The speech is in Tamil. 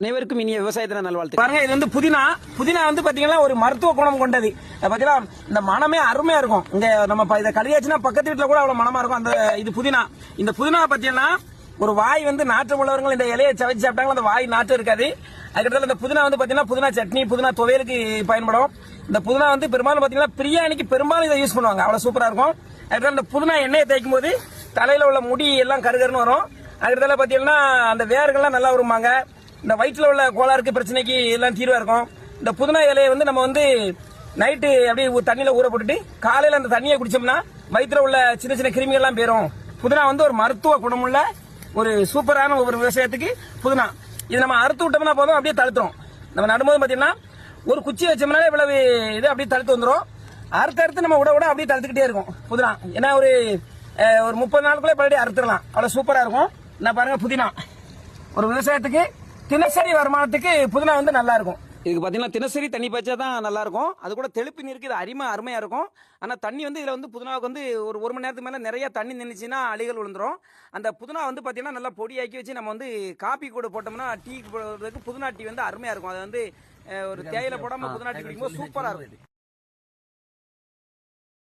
அனைவருக்கும் இனிய விவசாயத்தின நல்வாழ்த்து பாருங்க இது வந்து புதினா. புதினா வந்து பாத்தீங்கன்னா ஒரு மருத்துவ குணம் கொண்டது. பாத்தீங்கன்னா இந்த மனமே அருமையா இருக்கும். இங்க நம்ம இதை கழியாச்சுன்னா பக்கத்து வீட்டுல கூட அவ்வளவு மனமா இருக்கும். அந்த இது புதினா. இந்த புதினா பாத்தீங்கன்னா ஒரு வாய் வந்து நாற்றம் உள்ளவர்கள் இந்த இலையை சவைச்சு சாப்பிட்டாங்களா அந்த வாய் நாற்றம் இருக்காது. அதுக்கடுத்து இந்த புதினா வந்து பாத்தீங்கன்னா புதினா சட்னி புதினா துவையலுக்கு பயன்படும். இந்த புதினா வந்து பெரும்பாலும் பாத்தீங்கன்னா பிரியாணிக்கு பெரும்பாலும் இதை யூஸ் பண்ணுவாங்க. அவ்வளவு சூப்பரா இருக்கும். அதுக்கடுத்து இந்த புதினா எண்ணெயை தேய்க்கும் போது தலையில உள்ள முடி எல்லாம் கருகருன்னு வரும். அதுக்கடுத்து பாத்தீங்கன்னா அந்த வேர்கள்லாம் நல்லா வருமாங்க இந்த வயிற்றுல உள்ள கோளாறுக்கு பிரச்சனைக்கு எல்லாம் தீர்வா இருக்கும். இந்த புதினா இலையை வந்து நம்ம வந்து நைட்டு அப்படியே தண்ணியில் தண்ணியில ஊற போட்டுட்டு காலையில அந்த தண்ணியை குடிச்சோம்னா வயிற்றுல உள்ள சின்ன சின்ன கிருமிகள் எல்லாம் போயிரும். புதினா வந்து ஒரு மருத்துவ குணமுள்ள ஒரு சூப்பரான ஒரு விவசாயத்துக்கு புதினா. இது நம்ம அறுத்து விட்டோம்னா போதும் அப்படியே தழுத்துரும் நம்ம நடும்போது பாத்தீங்கன்னா ஒரு குச்சி வச்சோம்னாலே இவ்வளவு இது அப்படியே தழுத்து வந்துடும் அறுத்து அறுத்து நம்ம விட விட அப்படியே தழுத்துக்கிட்டே இருக்கும் புதினா. ஏன்னா ஒரு ஒரு முப்பது நாளுக்குள்ளே பழைய அறுத்துடலாம். அவ்வளோ சூப்பராக இருக்கும். நான் பாருங்க புதினா. ஒரு விவசாயத்துக்கு தினசரி வருமானத்துக்கு புதினா வந்து நல்லா இருக்கும் இதுக்கு பார்த்தீங்கன்னா தினசரி தண்ணி பாய்ச்சா தான் நல்லா இருக்கும் அது கூட தெளிப்பு நீருக்கு இது அருமை அருமையாக இருக்கும். ஆனால் தண்ணி வந்து இதில் வந்து புதினாவுக்கு வந்து ஒரு ஒரு மணி நேரத்துக்கு மேலே நிறைய தண்ணி நின்றுச்சுன்னா அழிகள் விழுந்துரும். அந்த புதினா வந்து பார்த்தீங்கன்னா நல்லா பொடியாக்கி வச்சு நம்ம வந்து காப்பி கூட போட்டோம்னா டீ போடுறதுக்கு புதினா டீ வந்து அருமையாக இருக்கும். அது வந்து ஒரு தேயிலை போடாமல் புதினா டீ குடிக்கும்போது சூப்பராக இருக்கும்.